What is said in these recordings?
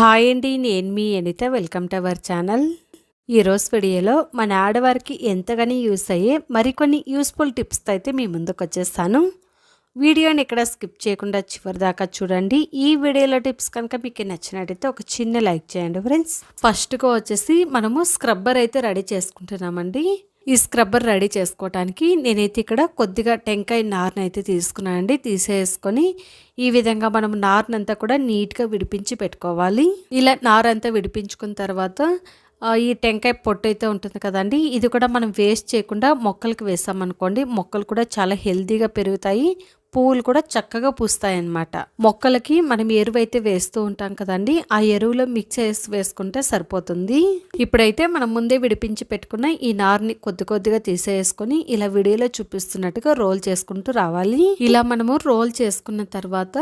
Hi అండి నేను మీ Anitha. Welcome to our channel. ఈరోజు వీడియోలో మన ఆడవారికి ఎంతగానో యూస్ అయ్యే మరికొన్ని యూస్ఫుల్ టిప్స్తో అయితే మీ ముందుకు వచ్చేస్తాను. వీడియోని ఇక్కడ స్కిప్ చేయకుండా చివరి దాకా చూడండి. ఈ వీడియోలో టిప్స్ కనుక మీకు నచ్చినట్టయితే ఒక చిన్న లైక్ చేయండి ఫ్రెండ్స్. ఫస్ట్గా వచ్చేసి మనము స్క్రబ్బర్ అయితే రెడీ చేసుకుంటున్నామండి. ఈ స్క్రబ్బర్ రెడీ చేసుకోవటానికి నేనైతే ఇక్కడ కొద్దిగా టెంకాయ నార్ని అయితే తీసుకున్నానండి. తీసేసుకొని ఈ విధంగా మనం నార్నంతా కూడా నీట్గా విడిపించి పెట్టుకోవాలి. ఇలా నారంతా విడిపించుకున్న తర్వాత ఈ టెంకాయ పొట్టు అయితే ఉంటుంది కదండి ఇది కూడా మనం వేస్ట్ చేయకుండా మొక్కలకి వేసామనుకోండి మొక్కలు కూడా చాలా హెల్తీగా పెరుగుతాయి. పువ్వులు కూడా చక్కగా పూస్తాయి అన్నమాట మొక్కలకి మనం ఎరువు అయితే వేస్తూ ఉంటాం కదండి ఆ ఎరువులో మిక్స్ చేసి వేసుకుంటే సరిపోతుంది. ఇప్పుడైతే మనం ముందే విడిపించి పెట్టుకున్న ఈ నార్ని కొద్ది కొద్దిగా తీసేసుకొని ఇలా విడిలో చూపిస్తున్నట్టుగా రోల్ చేసుకుంటూ రావాలి. ఇలా మనము రోల్ చేసుకున్న తర్వాత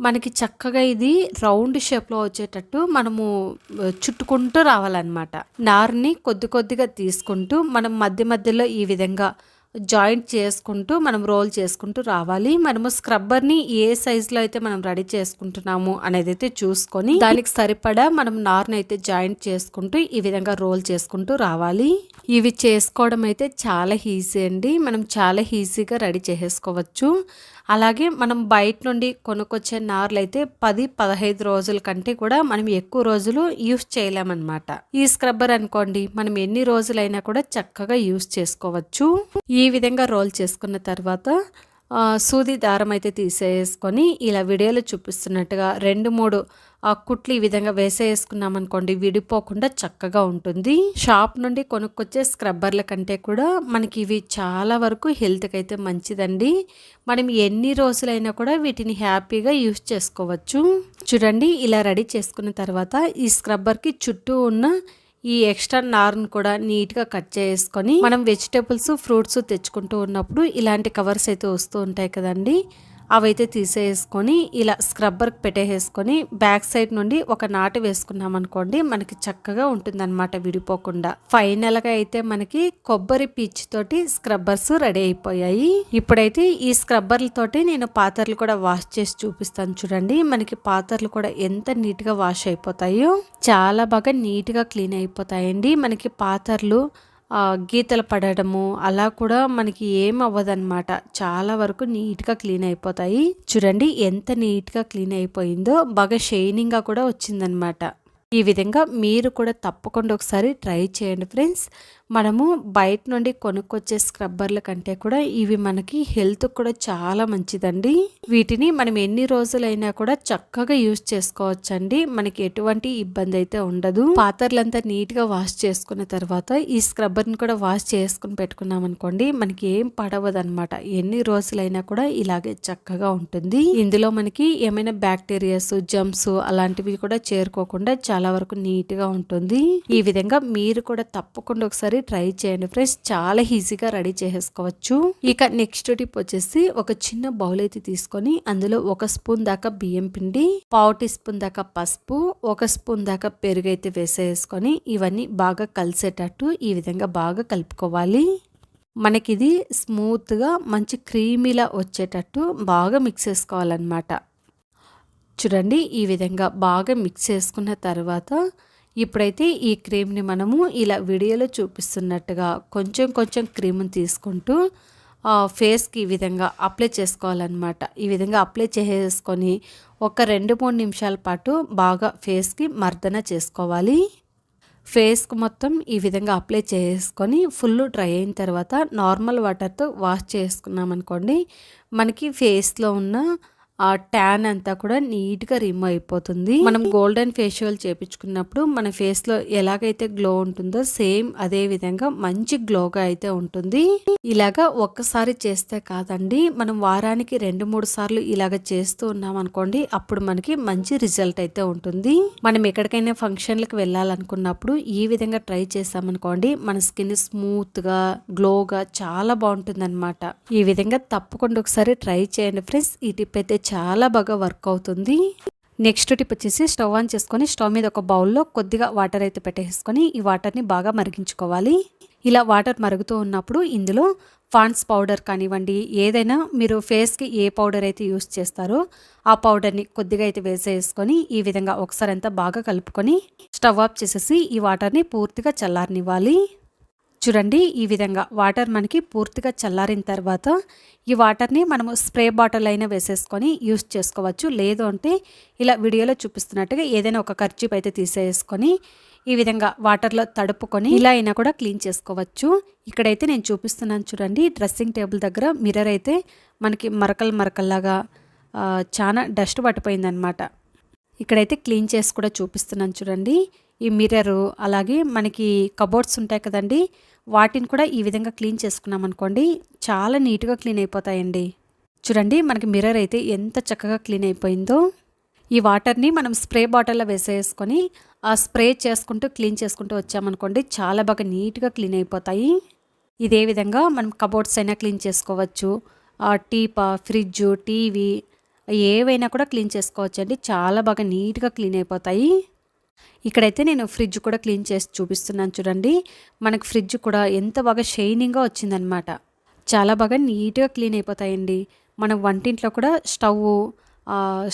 మనకి చక్కగా ఇది రౌండ్ షేప్లో వచ్చేటట్టు మనము చుట్టుకుంటూ రావాలన్నమాట. నార్ని కొద్ది కొద్దిగా తీసుకుంటూ మనం మధ్య మధ్యలో ఈ విధంగా జాయింట్ చేసుకుంటూ మనం రోల్ చేసుకుంటూ రావాలి. మనము స్క్రబ్బర్ని ఏ సైజులో అయితే మనం రెడీ చేసుకుంటున్నాము అనేది అయితే చూసుకొని దానికి సరిపడా మనం నార్ని అయితే జాయింట్ చేసుకుంటూ ఈ విధంగా రోల్ చేసుకుంటూ రావాలి. ఇవి చేసుకోవడం అయితే చాలా ఈజీ అండి. మనం చాలా ఈజీగా రెడీ చేసుకోవచ్చు. అలాగే మనం బయట నుండి కొనుక్కొచ్చే నార్లు అయితే పది పదహైదు రోజుల కంటే కూడా మనం ఎక్కువ రోజులు యూస్ చేయలేమన్నమాట. ఈ స్క్రబ్బర్ అనుకోండి మనం ఎన్ని రోజులైనా కూడా చక్కగా యూస్ చేసుకోవచ్చు. ఈ విధంగా రోల్ చేసుకున్న తర్వాత సూది దారం అయితే తీసేసుకొని ఇలా వీడియోలో చూపిస్తున్నట్టుగా రెండు మూడు కుట్లు ఈ విధంగా వేసేసుకున్నాం అనుకోండి విడిపోకుండా చక్కగా ఉంటుంది. షాప్ నుండి కొనుక్కొచ్చే స్క్రబ్బర్ల కంటే కూడా మనకి ఇవి చాలా వరకు హెల్త్కి అయితే మంచిదండి. మనం ఎన్ని రోజులైనా కూడా వీటిని హ్యాపీగా యూస్ చేసుకోవచ్చు. చూడండి ఇలా రెడీ చేసుకున్న తర్వాత ఈ స్క్రబ్బర్కి చుట్టూ ఉన్న ఈ ఎక్స్ట్రా నార్ను కూడా నీట్గా కట్ చేసుకొని మనం వెజిటేబుల్స్ ఫ్రూట్స్ తెచ్చుకుంటూ ఉన్నప్పుడు ఇలాంటి కవర్స్ అయితే వస్తూ ఉంటాయి కదండి. అవైతే తీసేసుకొని ఇలా స్క్రబ్బర్కి పెట్టేసుకొని బ్యాక్ సైడ్ నుండి ఒక నాటు వేసుకున్నాం అనుకోండి మనకి చక్కగా ఉంటుందన్నమాట విడిపోకుండా. ఫైనల్గా అయితే మనకి కొబ్బరి పీచ్ తోటి స్క్రబ్బర్స్ రెడీ అయిపోయాయి. ఇప్పుడైతే ఈ స్క్రబ్బర్లతోటి నేను పాత్రలు కూడా వాష్ చేసి చూపిస్తాను చూడండి. మనకి పాత్రలు కూడా ఎంత నీట్గా వాష్ అయిపోతాయో. చాలా బాగా నీట్గా క్లీన్ అయిపోతాయండి. మనకి పాత్రలు గీతలు పడడము అలా కూడా మనకి ఏం అవ్వదన్నమాట చాలా వరకు నీట్గా క్లీన్ అయిపోతాయి. చూడండి ఎంత నీట్గా క్లీన్ అయిపోయిందో బాగా షైనింగ్గా కూడా వచ్చిందనమాట ఈ విధంగా మీరు కూడా తప్పకుండా ఒకసారి ట్రై చేయండి ఫ్రెండ్స్. మనము బయట నుండి కొనుక్కొచ్చే స్క్రబ్బర్ల కంటే కూడా ఇవి మనకి హెల్త్ కూడా చాలా మంచిదండి. వీటిని మనం ఎన్ని రోజులైనా కూడా చక్కగా యూజ్ చేసుకోవచ్చండి. మనకి ఎటువంటి ఇబ్బంది అయితే ఉండదు. పాత్రలంతా నీట్గా వాష్ చేసుకున్న తర్వాత ఈ స్క్రబ్బర్ని కూడా వాష్ చేసుకుని పెట్టుకున్నాం అనుకోండి మనకి ఏం పడవదు అనమాట ఎన్ని రోజులైనా కూడా ఇలాగే చక్కగా ఉంటుంది. ఇందులో మనకి ఏమైనా బ్యాక్టీరియాస్ జమ్స్ అలాంటివి కూడా చేరుకోకుండా చాలా వరకు నీట్గా ఉంటుంది. ఈ విధంగా మీరు కూడా తప్పకుండా ఒకసారి ఒకసారి ట్రై చేయండి ఫ్రెండ్స్. చాలా ఈజీగా రెడీ చేసేసుకోవచ్చు ఇక నెక్స్ట్ టిప్ వచ్చేసి ఒక చిన్న బౌల్ అయితే తీసుకొని అందులో ఒక స్పూన్ దాకా బియ్యం పిండి పావు టీ స్పూన్ దాకా పసుపు ఒక స్పూన్ దాకా పెరుగు అయితే వేసేసుకొని ఇవన్నీ బాగా కలిసేటట్టు ఈ విధంగా బాగా కలుపుకోవాలి. మనకి ఇది స్మూత్గా మంచి క్రీమీలా వచ్చేటట్టు బాగా మిక్స్ చేసుకోవాలన్నమాట. చూడండి ఈ విధంగా బాగా మిక్స్ చేసుకున్న తర్వాత ఇప్పుడైతే ఈ క్రీమ్ని మనము ఇలా వీడియోలో చూపిస్తున్నట్టుగా కొంచెం కొంచెం క్రీమ్ని తీసుకుంటూ ఫేస్కి ఈ విధంగా అప్లై చేసుకోవాలన్నమాట. ఈ విధంగా అప్లై చేసుకొని ఒక రెండు మూడు నిమిషాల పాటు బాగా ఫేస్కి మర్దన చేసుకోవాలి. ఫేస్కి మొత్తం ఈ విధంగా అప్లై చేసుకొని ఫుల్ డ్రై అయిన తర్వాత నార్మల్ వాటర్తో వాష్ చేసుకున్నాం అనుకోండి మనకి ఫేస్లో ఉన్న ఆ ట్యాన్ అంతా కూడా నీట్గా రిమూవ్ అయిపోతుంది. మనం గోల్డెన్ ఫేషియల్ చేపించుకున్నప్పుడు మన ఫేస్లో ఎలాగైతే గ్లో ఉంటుందో సేమ్ అదే విధంగా మంచి గ్లోగా అయితే ఉంటుంది. ఇలాగా ఒక్కసారి చేస్తే కాదండి మనం వారానికి రెండు మూడు సార్లు ఇలాగ చేస్తూ ఉన్నాం అనుకోండి అప్పుడు మనకి మంచి రిజల్ట్ అయితే ఉంటుంది. మనం ఎక్కడికైనా ఫంక్షన్లకు వెళ్ళాలనుకున్నప్పుడు ఈ విధంగా ట్రై చేసామనుకోండి మన స్కిన్ స్మూత్గా గ్లోగా చాలా బాగుంటుంది ఈ విధంగా తప్పకుండా ఒకసారి ట్రై చేయండి ఫ్రెండ్స్ ఈ టిప్ అయితే చాలా బాగా వర్క్ అవుతుంది. నెక్స్ట్ టిప్ వచ్చేసి స్టవ్ ఆన్ చేసుకొని స్టవ్ మీద ఒక బౌల్లో కొద్దిగా వాటర్ అయితే పెట్టేసుకొని ఈ వాటర్ని బాగా మరిగించుకోవాలి. ఇలా వాటర్ మరుగుతూ ఉన్నప్పుడు ఇందులో ఫాన్స్ పౌడర్ కానివ్వండి ఏదైనా మీరు ఫేస్కి ఏ పౌడర్ అయితే యూస్ చేస్తారో ఆ పౌడర్ని కొద్దిగా అయితే వేసేసుకొని ఈ విధంగా ఒకసారి అంతా బాగా కలుపుకొని స్టవ్ ఆఫ్ చేసేసి ఈ వాటర్ని పూర్తిగా చల్లారనివ్వాలి. చూడండి ఈ విధంగా వాటర్ మనకి పూర్తిగా చల్లారిన తర్వాత ఈ వాటర్ని మనము స్ప్రే బాటిల్ అయినా వేసేసుకొని యూస్ చేసుకోవచ్చు. లేదు అంటే ఇలా వీడియోలో చూపిస్తున్నట్టుగా ఏదైనా ఒక ఖర్చీప్ అయితే తీసేసుకొని ఈ విధంగా వాటర్లో తడుపుకొని ఇలా అయినా కూడా క్లీన్ చేసుకోవచ్చు. ఇక్కడైతే నేను చూపిస్తున్నాను చూడండి డ్రెస్సింగ్ టేబుల్ దగ్గర మిర్రర్ అయితే మనకి మరకలు మరకల్లాగా చాలా డస్ట్ పట్టిపోయిందనమాట ఇక్కడైతే క్లీన్ చేసి కూడా చూపిస్తున్నాను చూడండి. ఈ మిర్రరు అలాగే మనకి కబోర్డ్స్ ఉంటాయి కదండి వాటిని కూడా ఈ విధంగా క్లీన్ చేసుకున్నాం అనుకోండి చాలా నీట్గా క్లీన్ అయిపోతాయండి. చూడండి మనకి మిర్రర్ అయితే ఎంత చక్కగా క్లీన్ అయిపోయిందో. ఈ వాటర్ని మనం స్ప్రే బాటిల్లో వేసేసుకొని ఆ స్ప్రే చేసుకుంటూ క్లీన్ చేసుకుంటూ వచ్చామనుకోండి చాలా బాగా నీట్గా క్లీన్ అయిపోతాయి. ఇదే విధంగా మనం కబోర్డ్స్ అయినా క్లీన్ చేసుకోవచ్చు. టీపా ఫ్రిడ్జ్ టీవీ ఏవైనా కూడా క్లీన్ చేసుకోవచ్చు అండి చాలా బాగా నీట్గా క్లీన్ అయిపోతాయి. ఇక్కడైతే నేను ఫ్రిడ్జ్ కూడా క్లీన్ చేసి చూపిస్తున్నాను చూడండి. మనకు ఫ్రిడ్జ్ కూడా ఎంత బాగా షైనింగ్గా వచ్చిందనమాట చాలా బాగా నీట్గా క్లీన్ అయిపోతాయండి. మన వంటింట్లో కూడా స్టవ్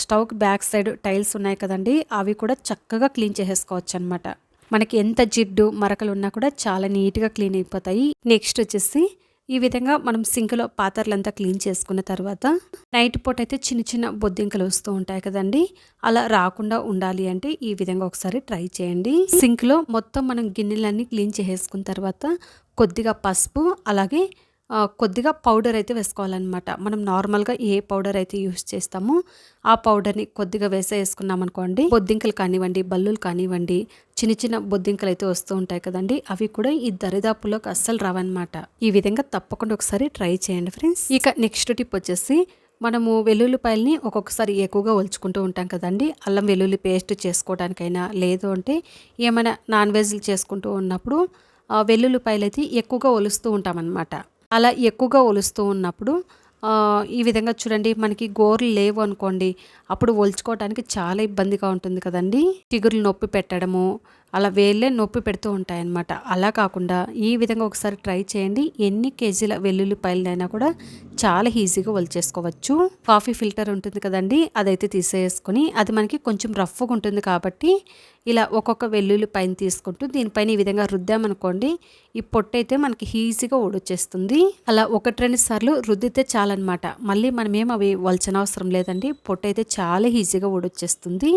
స్టవ్కి బ్యాక్ సైడ్ టైల్స్ ఉన్నాయి కదండి అవి కూడా చక్కగా క్లీన్ చేసేసుకోవచ్చు అనమాట మనకి ఎంత జిడ్డు మరకలు ఉన్నా కూడా చాలా నీట్గా క్లీన్ అయిపోతాయి. నెక్స్ట్ వచ్చేసి ఈ విధంగా మనం సింక్లో పాత్రలంతా క్లీన్ చేసుకున్న తర్వాత నైట్ పూట అయితే చిన్న చిన్న బొద్దింకలు వస్తూ ఉంటాయి కదండి. అలా రాకుండా ఉండాలి అంటే ఈ విధంగా ఒకసారి ట్రై చేయండి. సింక్లో మొత్తం మనం గిన్నెలన్నీ క్లీన్ చేసేసుకున్న తర్వాత కొద్దిగా పసుపు అలాగే కొద్దిగా పౌడర్ అయితే వేసుకోవాలన్నమాట. మనం నార్మల్గా ఏ పౌడర్ అయితే యూస్ చేస్తామో ఆ పౌడర్ని కొద్దిగా వేసే వేసుకున్నాం అనుకోండి బొద్దింకలు కానివ్వండి బల్లులు కానివ్వండి చిన్న చిన్న బొద్దింకలు అయితే వస్తూ ఉంటాయి కదండి అవి కూడా ఈ దరిదాపులోకి అస్సలు రావన్నమాట. ఈ విధంగా తప్పకుండా ఒకసారి ట్రై చేయండి ఫ్రెండ్స్. ఇక నెక్స్ట్ టిప్ వచ్చేసి మనము వెల్లుల్లిపాయలని ఒక్కొక్కసారి ఎక్కువగా ఒలుచుకుంటూ ఉంటాం కదండి అల్లం వెల్లుల్లి పేస్ట్ చేసుకోవడానికైనా లేదు అంటే ఏమైనా నాన్ వెజ్లు చేసుకుంటూ ఉన్నప్పుడు వెల్లుల్లిపాయలు అయితే ఎక్కువగా ఒలుస్తూ ఉంటామన్నమాట. అలా ఎక్కువగా ఒలుస్తూ ఉన్నప్పుడు ఈ విధంగా చూడండి మనకి గోర్లు లేవు అనుకోండి అప్పుడు ఒలుచుకోవడానికి చాలా ఇబ్బందిగా ఉంటుంది కదండి. చిగురులు నొప్పి పెట్టడము అలా వేళ్ళే నొప్పి పెడుతూ ఉంటాయన్నమాట. అలా కాకుండా ఈ విధంగా ఒకసారి ట్రై చేయండి. ఎన్ని కేజీల వెల్లుల్లిపాయలైనా కూడా చాలా ఈజీగా వల్చేసుకోవచ్చు కాఫీ ఫిల్టర్ ఉంటుంది కదండి అదైతే తీసేసుకొని అది మనకి కొంచెం రఫ్గా ఉంటుంది కాబట్టి ఇలా ఒక్కొక్క వెల్లుల్లి పైన తీసుకుంటూ దీనిపైన ఈ విధంగా రుద్దామనుకోండి ఈ పొట్టు అయితే మనకి ఈజీగా ఓడొచ్చేస్తుంది అలా ఒకటి రెండు సార్లు రుద్దితే చాలన్నమాట. మళ్ళీ మనమేం అవి వలచనవసరం అవసరం లేదండి పొట్టు అయితే చాలా ఈజీగా ఓడొచ్చేస్తుంది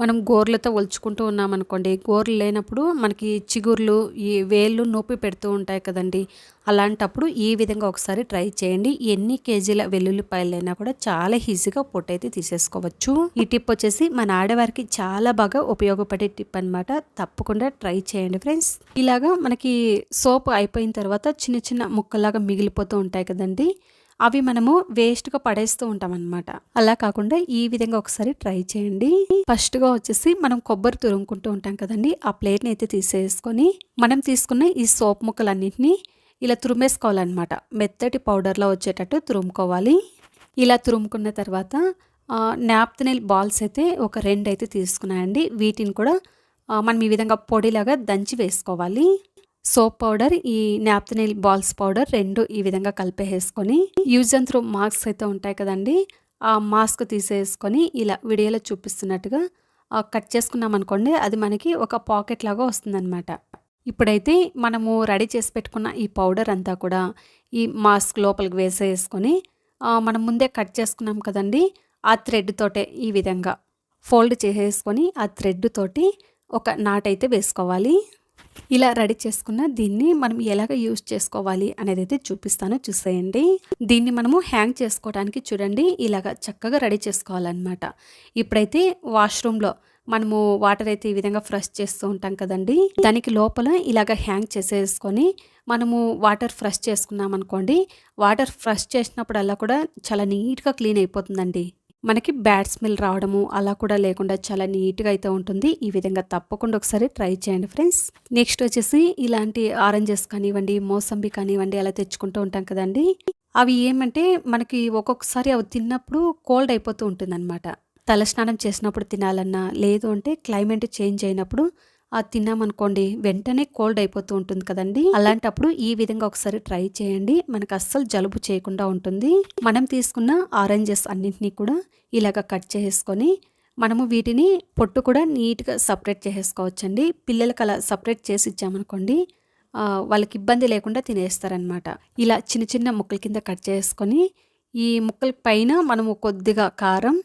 మనం గోర్లతో ఒలుచుకుంటూ ఉన్నామనుకోండి గోర్లు లేనప్పుడు మనకి చిగుర్లు ఈ వేళ్ళు నొప్పి పెడుతూ ఉంటాయి కదండి. అలాంటప్పుడు ఈ విధంగా ఒకసారి ట్రై చేయండి. ఎన్ని కేజీల వెల్లుల్లిపాయలైనా కూడా చాలా ఈజీగా పొట్టయితే తీసేసుకోవచ్చు. ఈ టిప్ వచ్చేసి మన ఆడవారికి చాలా బాగా ఉపయోగపడే టిప్ అనమాట తప్పకుండా ట్రై చేయండి ఫ్రెండ్స్. ఇలాగా మనకి సోప్ అయిపోయిన తర్వాత చిన్న చిన్న ముక్కలాగా మిగిలిపోతూ ఉంటాయి కదండి. అవి మనము వేస్ట్గా పడేస్తూ ఉంటాం అనమాట అలా కాకుండా ఈ విధంగా ఒకసారి ట్రై చేయండి. ఫస్ట్గా వచ్చేసి మనం కొబ్బరి తురుముకుంటూ ఉంటాం కదండి ఆ ప్లేట్ని అయితే తీసేసుకొని మనం తీసుకున్న ఈ సోప్ ముక్కలన్నింటినీ ఇలా తురుమేసుకోవాలన్నమాట. మెత్తటి పౌడర్లో వచ్చేటట్టు తురుముకోవాలి. ఇలా తురుముకున్న తర్వాత నాప్తినిల్ బాల్స్ అయితే ఒక రెండు అయితే తీసుకున్నాయండి వీటిని కూడా మనం ఈ విధంగా పొడిలాగా దంచి వేసుకోవాలి. సోప్ పౌడర్ ఈ నాప్తినిల్ బాల్స్ పౌడర్ రెండు ఈ విధంగా కలిపేసుకొని యూజ్ అండ్ త్రూ మాస్క్ అయితే ఉంటాయి కదండి ఆ మాస్క్ తీసేసుకొని ఇలా వీడియోలో చూపిస్తున్నట్టుగా కట్ చేసుకున్నాం అనుకోండి అది మనకి ఒక పాకెట్ లాగా వస్తుందన్నమాట. ఇప్పుడైతే మనము రెడీ చేసి పెట్టుకున్న ఈ పౌడర్ అంతా కూడా ఈ మాస్క్ లోపలికి వేసేసుకొని మనం ముందే కట్ చేసుకున్నాం కదండి ఆ థ్రెడ్ తోటే ఈ విధంగా ఫోల్డ్ చేసేసుకొని ఆ థ్రెడ్ తోటి ఒక అయితే వేసుకోవాలి. ఇలా రెడీ చేసుకున్న దీన్ని మనం ఎలాగ యూజ్ చేసుకోవాలి అనేది అయితే చూపిస్తాను. చూసేయండి. దీన్ని మనము హ్యాంగ్ చేసుకోవడానికి చూడండి. ఇలాగ చక్కగా రెడీ చేసుకోవాలన్నమాట. ఇప్పుడైతే వాష్రూమ్లో మనము వాటర్ అయితే ఈ విధంగా ఫ్రెష్ చేస్తూ ఉంటాం కదండి. దానికి లోపల ఇలాగ హ్యాంగ్ చేసేసుకొని మనము వాటర్ ఫ్రెష్ చేసుకున్నాం అనుకోండి వాటర్ ఫ్రెష్ చేసినప్పుడల్లా కూడా చాలా నీట్గా క్లీన్ అయిపోతుందండి. మనకి బ్యాడ్ స్మెల్ రావడము అలా కూడా లేకుండా చాలా నీట్గా అయితే ఉంటుంది. ఈ విధంగా తప్పకుండా ఒకసారి ట్రై చేయండి ఫ్రెండ్స్. నెక్స్ట్ వచ్చేసి ఇలాంటి ఆరెంజెస్ కానివ్వండి మోసంబి కానివ్వండి అలా తెచ్చుకుంటూ ఉంటాం కదండి. అవి ఏమంటే మనకి ఒక్కొక్కసారి అవి తిన్నప్పుడు కోల్డ్ అయిపోతూ ఉంటుంది అనమాట తలస్నానం చేసినప్పుడు తినాలన్నా లేదు అంటే క్లైమేట్ చేంజ్ అయినప్పుడు అది తిన్నామనుకోండి వెంటనే కోల్డ్ అయిపోతూ ఉంటుంది కదండి. అలాంటప్పుడు ఈ విధంగా ఒకసారి ట్రై చేయండి. మనకు అస్సలు జలుబు చేయకుండా ఉంటుంది. మనం తీసుకున్న ఆరెంజెస్ అన్నింటినీ కూడా ఇలాగ కట్ చేసుకొని మనము వీటిని పొట్టు కూడా నీట్గా సపరేట్ చేసేసుకోవచ్చండి పిల్లలకి అలా సపరేట్ చేసి ఇచ్చామనుకోండి వాళ్ళకి ఇబ్బంది లేకుండా తినేస్తారనమాట. ఇలా చిన్న చిన్న ముక్కల కింద కట్ చేసుకొని ఈ ముక్కల పైన మనము కొద్దిగా కారం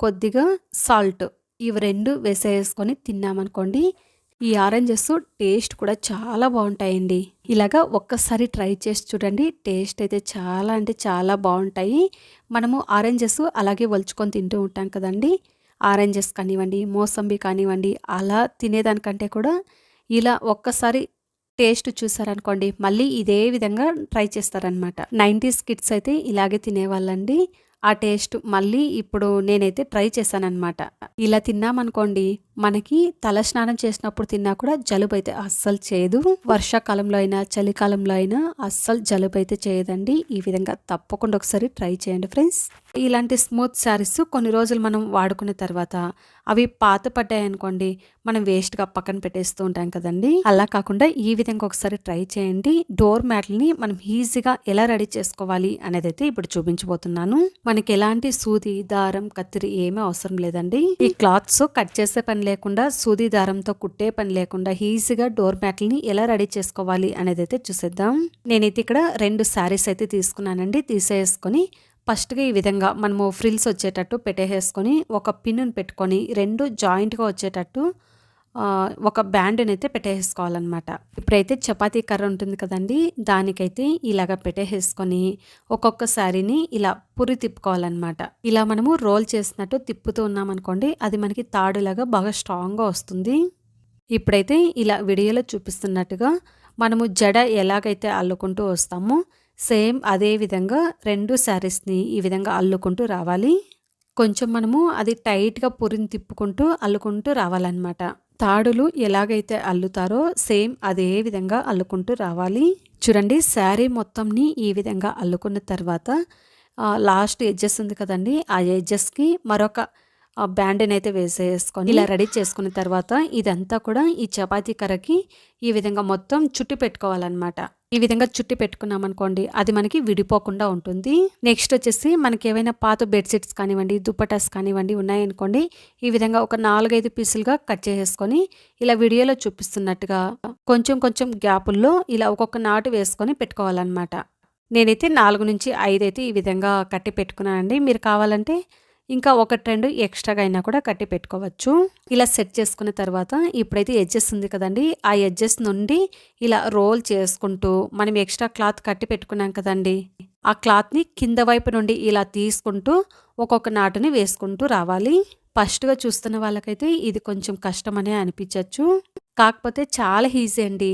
కొద్దిగా సాల్ట్ ఇవి రెండు వేసేసుకొని తిన్నామనుకోండి ఈ ఆరెంజెస్ టేస్ట్ కూడా చాలా బాగుంటాయండి. ఇలాగా ఒక్కసారి ట్రై చేసి చూడండి. టేస్ట్ అయితే చాలా అంటే చాలా బాగుంటాయి. మనము ఆరెంజెస్ అలాగే వలుచుకొని తింటూ ఉంటాం కదండి. ఆరెంజెస్ కానివ్వండి మోసంబి కానివ్వండి అలా తినేదానికంటే కూడా ఇలా ఒక్కసారి టేస్ట్ చూసారనుకోండి మళ్ళీ ఇదే విధంగా ట్రై చేస్తారనమాట. నైంటీస్ కిడ్స్ అయితే ఇలాగే తినేవాళ్ళండి. ఆ టేస్ట్ మళ్ళీ ఇప్పుడు నేనైతే ట్రై చేశానమాట ఇలా తిన్నామనుకోండి మనకి తల స్నానం చేసినప్పుడు తిన్నా కూడా జలుబు అయితే అస్సలు చేయదు. వర్షాకాలంలో అయినా చలికాలంలో అయినా అస్సలు జలుబు అయితే చేయదండి. ఈ విధంగా తప్పకుండా ఒకసారి ట్రై చేయండి ఫ్రెండ్స్. ఇలాంటి స్మూత్ శారీస్ కొన్ని రోజులు మనం వాడుకున్న తర్వాత అవి పాత పడ్డాయి అనుకోండి మనం వేస్ట్గా పక్కన పెట్టేస్తూ ఉంటాం కదండి. అలా కాకుండా ఈ విధంగా ఒకసారి ట్రై చేయండి. డోర్ మ్యాట్లని మనం ఈజీగా ఎలా రెడీ చేసుకోవాలి అనేది అయితే ఇప్పుడు చూపించబోతున్నాను. మనకి ఎలాంటి సూది దారం కత్తిరి ఏమీ అవసరం లేదండి. ఈ క్లాత్స్ కట్ చేసే పని లేకుండా సూది దారంతో కుట్టే పని లేకుండా ఈజీగా డోర్ మ్యాట్లని ఎలా రెడీ చేసుకోవాలి అనేది అయితే చూసేద్దాం. నేనైతే ఇక్కడ రెండు శారీస్ అయితే తీసుకున్నానండి. తీసేసుకొని ఫస్ట్గా ఈ విధంగా మనము ఫ్రిల్స్ వచ్చేటట్టు పెట్టేసుకొని ఒక పిన్నును పెట్టుకొని రెండు జాయింట్గా వచ్చేటట్టు ఒక బ్యాండ్ని అయితే పెట్టేసుకోవాలన్నమాట. ఇప్పుడైతే చపాతీ కర్ర ఉంటుంది కదండి దానికైతే ఇలాగ పెట్టేసుకొని ఒక్కొక్క శారీని ఇలా పురి తిప్పుకోవాలన్నమాట. ఇలా మనము రోల్ చేసినట్టు తిప్పుతూ ఉన్నామనుకోండి అది మనకి తాడులాగా బాగా స్ట్రాంగ్గా వస్తుంది. ఇప్పుడైతే ఇలా వీడియోలో చూపిస్తున్నట్టుగా మనము జడ ఎలాగైతే అల్లుకుంటూ వస్తామో సేమ్ అదే విధంగా రెండు శారీస్ని ఈ విధంగా అల్లుకుంటూ రావాలి. కొంచెం మనము అది టైట్గా పురిని తిప్పుకుంటూ అల్లుకుంటూ రావాలన్నమాట. తాడులు ఎలాగైతే అల్లుతారో సేమ్ అదే విధంగా అల్లుకుంటూ రావాలి. చూడండి శారీ మొత్తంని ఈ విధంగా అల్లుకున్న తర్వాత లాస్ట్ ఎడ్జెస్ ఉంది కదండి ఆ ఎడ్జెస్కి మరొక ఆ బ్యాండ్ని అయితే వేసేసుకొని ఇలా రెడీ చేసుకున్న తర్వాత ఇదంతా కూడా ఈ చపాతీ కర్రకి ఈ విధంగా మొత్తం చుట్టి పెట్టుకోవాలన్నమాట. ఈ విధంగా చుట్టి పెట్టుకున్నాం అనుకోండి అది మనకి విడిపోకుండా ఉంటుంది. నెక్స్ట్ వచ్చేసి మనకి ఏవైనా పాత బెడ్షీట్స్ కానివ్వండి దుప్పటాస్ కానివ్వండి ఉన్నాయనుకోండి ఈ విధంగా ఒక నాలుగైదు పీసులుగా కట్ చేసేసుకొని ఇలా వీడియోలో చూపిస్తున్నట్టుగా కొంచెం కొంచెం గ్యాపుల్లో ఇలా ఒక్కొక్క నాటు వేసుకొని పెట్టుకోవాలన్నమాట. నేనైతే నాలుగు నుంచి ఐదు అయితే ఈ విధంగా కట్టి పెట్టుకున్నానండి. మీరు కావాలంటే ఇంకా ఒకటి రెండు ఎక్స్ట్రాగా అయినా కూడా కట్టి పెట్టుకోవచ్చు. ఇలా సెట్ చేసుకున్న తర్వాత ఇప్పుడైతే ఎడ్జెస్ ఉంది కదండి ఆ ఎడ్జెస్ నుండి ఇలా రోల్ చేసుకుంటూ మనం ఎక్స్ట్రా క్లాత్ కట్టి పెట్టుకున్నాం కదండి ఆ క్లాత్ని కింద వైపు నుండి ఇలా తీసుకుంటూ ఒక్కొక్క నాటుని వేసుకుంటూ రావాలి. ఫస్ట్గా చూస్తున్న వాళ్ళకైతే ఇది కొంచెం కష్టమనే అనిపించవచ్చు కాకపోతే చాలా ఈజీ అండి.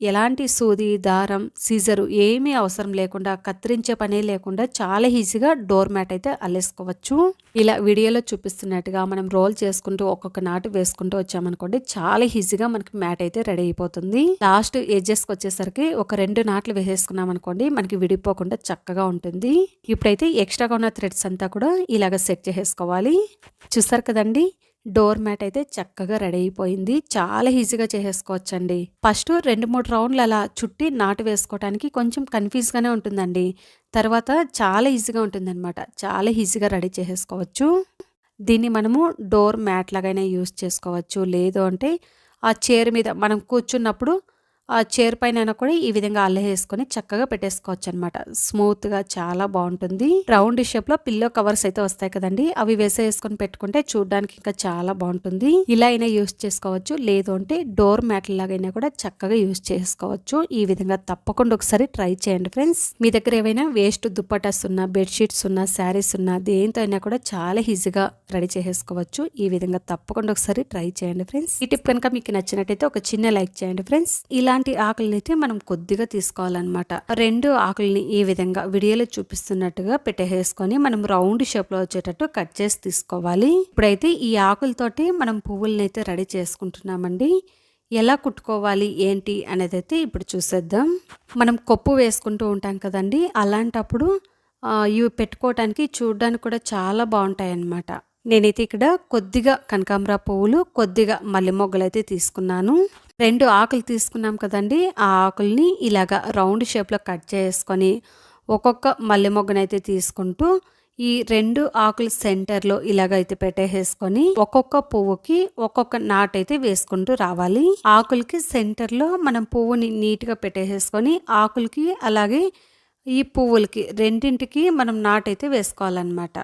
ఎలాంటి సూది దారం సీజరు ఏమీ అవసరం లేకుండా కత్తిరించే పనే లేకుండా చాలా ఈజీగా డోర్ మ్యాట్ అయితే అల్లేసుకోవచ్చు. ఇలా వీడియోలో చూపిస్తున్నట్టుగా మనం రోల్ చేసుకుంటూ ఒక్కొక్క నాటు వేసుకుంటూ వచ్చామనుకోండి చాలా ఈజీగా మనకి మ్యాట్ అయితే రెడీ అయిపోతుంది. లాస్ట్ ఏజెస్కి వచ్చేసరికి ఒక రెండు నాట్లు వేసేసుకున్నాం అనుకోండి మనకి విడిపోకుండా చక్కగా ఉంటుంది. ఇప్పుడైతే ఎక్స్ట్రాగా ఉన్న థ్రెడ్స్ అంతా కూడా ఇలాగ సెట్ చేసేసుకోవాలి చూస్తారు కదండి? డోర్ మ్యాట్ అయితే చక్కగా రెడీ అయిపోయింది. చాలా ఈజీగా చేసేసుకోవచ్చండి. ఫస్ట్ రెండు మూడు రౌండ్లు అలా చుట్టి నాటు వేసుకోవడానికి కొంచెం కన్ఫ్యూజ్గానే ఉంటుందండి. తర్వాత చాలా ఈజీగా ఉంటుందన్నమాట. చాలా ఈజీగా రెడీ చేసేసుకోవచ్చు. దీన్ని మనము డోర్ మ్యాట్ లాగైనా యూస్ చేసుకోవచ్చు. లేదు అంటే ఆ చైర్ మీద మనం కూర్చున్నప్పుడు ఆ చైర్ పైన కూడా ఈ విధంగా అల్లహేసుకొని చక్కగా పెట్టేసుకోవచ్చు అనమాట స్మూత్గా చాలా బాగుంటుంది. రౌండ్ షేప్లో పిల్లో కవర్స్ అయితే వస్తాయి కదండి. అవి వేసేసుకొని పెట్టుకుంటే చూడడానికి ఇంకా చాలా బాగుంటుంది. ఇలా అయినా యూస్ చేసుకోవచ్చు. లేదు అంటే డోర్ మ్యాట్ లాగైనా కూడా చక్కగా యూస్ చేసుకోవచ్చు. ఈ విధంగా తప్పకుండా ఒకసారి ట్రై చేయండి ఫ్రెండ్స్. మీ దగ్గర ఏవైనా వేస్ట్ దుప్పటాస్ ఉన్నా బెడ్షీట్స్ ఉన్నా శారీస్ ఉన్నా దేంతో అయినా కూడా చాలా ఈజీగా రెడీ చేసేసుకోవచ్చు ఈ విధంగా తప్పకుండా ఒకసారి ట్రై చేయండి ఫ్రెండ్స్. ఈ టిప్ కనుక మీకు నచ్చినట్టయితే ఒక చిన్న లైక్ చేయండి ఫ్రెండ్స్. ఇలా ఇలాంటి ఆకులని అయితే మనం కొద్దిగా తీసుకోవాలన్నమాట. రెండు ఆకుల్ని ఈ విధంగా వీడియోలో చూపిస్తున్నట్టుగా పెట్టేసుకొని మనం రౌండ్ షేప్లో వచ్చేటట్టు కట్ చేసి తీసుకోవాలి. ఇప్పుడైతే ఈ ఆకులతోటి మనం పువ్వులని అయితే రెడీ చేసుకుంటున్నామండి. ఎలా కుట్టుకోవాలి ఏంటి అనేది అయితే ఇప్పుడు చూసేద్దాం. మనం కొప్పు వేసుకుంటూ ఉంటాం కదండి అలాంటప్పుడు ఇవి పెట్టుకోవటానికి చూడడానికి కూడా చాలా బాగుంటాయి అన్నమాట నేనైతే ఇక్కడ కొద్దిగా కనకాంబర పువ్వులు కొద్దిగా మల్లె మొగ్గలు అయితే తీసుకున్నాను. రెండు ఆకులు తీసుకున్నాం కదండి. ఆ ఆకుల్ని ఇలాగా రౌండ్ షేప్లో కట్ చేసుకొని ఒక్కొక్క మల్లె మొగ్గనైతే తీసుకుంటూ ఈ రెండు ఆకుల సెంటర్లో ఇలాగైతే పెట్టేసుకొని ఒక్కొక్క పువ్వుకి ఒక్కొక్క నాటైతే వేసుకుంటూ రావాలి. ఆకులకి సెంటర్లో మనం పువ్వుని నీట్గా పెట్టేసుకొని ఆకులకి అలాగే ఈ పువ్వులకి రెండింటికి మనం నాటైతే వేసుకోవాలన్నమాట.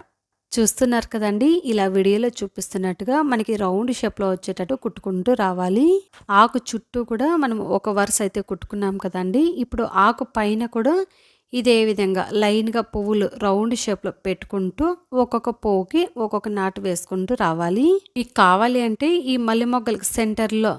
చూస్తున్నారు కదండి. ఇలా వీడియోలో చూపిస్తున్నట్టుగా మనకి రౌండ్ షేప్లో వచ్చేటట్టు కుట్టుకుంటూ రావాలి. ఆకు చుట్టూ కూడా మనం ఒక వరుస అయితే కుట్టుకున్నాం కదండి. ఇప్పుడు ఆకు పైన కూడా ఇదే విధంగా లైన్గా పువ్వులు రౌండ్ షేప్లో పెట్టుకుంటూ ఒక్కొక్క పువ్వుకి ఒక్కొక్క నాటు వేసుకుంటూ రావాలి. ఇక కావాలి అంటే ఈ మల్లె మొగ్గలకి సెంటర్లో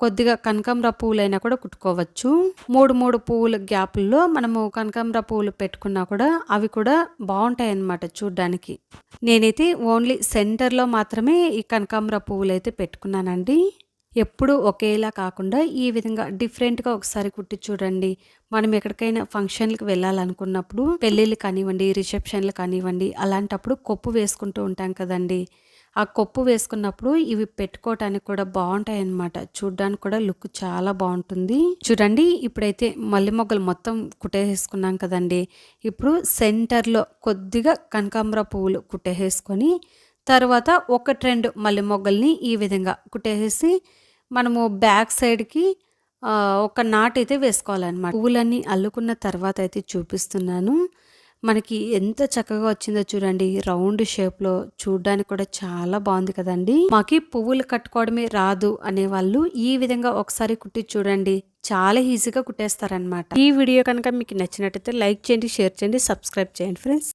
కొద్దిగా కనకాంబర పువ్వులైనా కూడా కుట్టుకోవచ్చు. మూడు మూడు పువ్వుల గ్యాపుల్లో మనము కనకాంబర పువ్వులు పెట్టుకున్నా కూడా అవి కూడా బాగుంటాయి అన్నమాట చూడ్డానికి. నేనైతే ఓన్లీ సెంటర్లో మాత్రమే ఈ కనకాంబర పువ్వులు అయితే పెట్టుకున్నానండి. ఎప్పుడు ఒకేలా కాకుండా ఈ విధంగా డిఫరెంట్గా ఒకసారి కుట్టి చూడండి. మనం ఎక్కడికైనా ఫంక్షన్లకు వెళ్ళాలనుకున్నప్పుడు పెళ్ళిళ్ళు కానివ్వండి రిసెప్షన్లు కానివ్వండి అలాంటప్పుడు కొప్పు వేసుకుంటూ ఉంటాం కదండి. ఆ కొప్పు వేసుకున్నప్పుడు ఇవి పెట్టుకోవటానికి కూడా బాగుంటాయి అన్నమాట చూడడానికి కూడా లుక్ చాలా బాగుంటుంది. చూడండి ఇప్పుడైతే మల్లె మొగ్గలు మొత్తం కుట్టేసుకున్నాం కదండి. ఇప్పుడు సెంటర్లో కొద్దిగా కనకాంబర పువ్వులు కుట్టేసుకొని తర్వాత ఒకటి రెండు మల్లె మొగ్గల్ని ఈ విధంగా కుట్టేసి మనము బ్యాక్ సైడ్కి ఒక నాట్ అయితే వేసుకోవాలన్నమాట. పువ్వులన్నీ అల్లుకున్న తర్వాత అయితే చూపిస్తున్నాను. మనకి ఎంత చక్కగా వచ్చిందో చూడండి. రౌండ్ షేప్లో చూడడానికి కూడా చాలా బాగుంది కదండి. మాకి పువ్వులు కట్టుకోవడమే రాదు అనే వాళ్ళు ఈ విధంగా ఒకసారి కుట్టి చూడండి. చాలా ఈజీగా కుట్టేస్తారనమాట ఈ వీడియో కనుక మీకు నచ్చినట్టయితే లైక్ చేయండి షేర్ చేయండి సబ్స్క్రైబ్ చేయండి ఫ్రెండ్స్.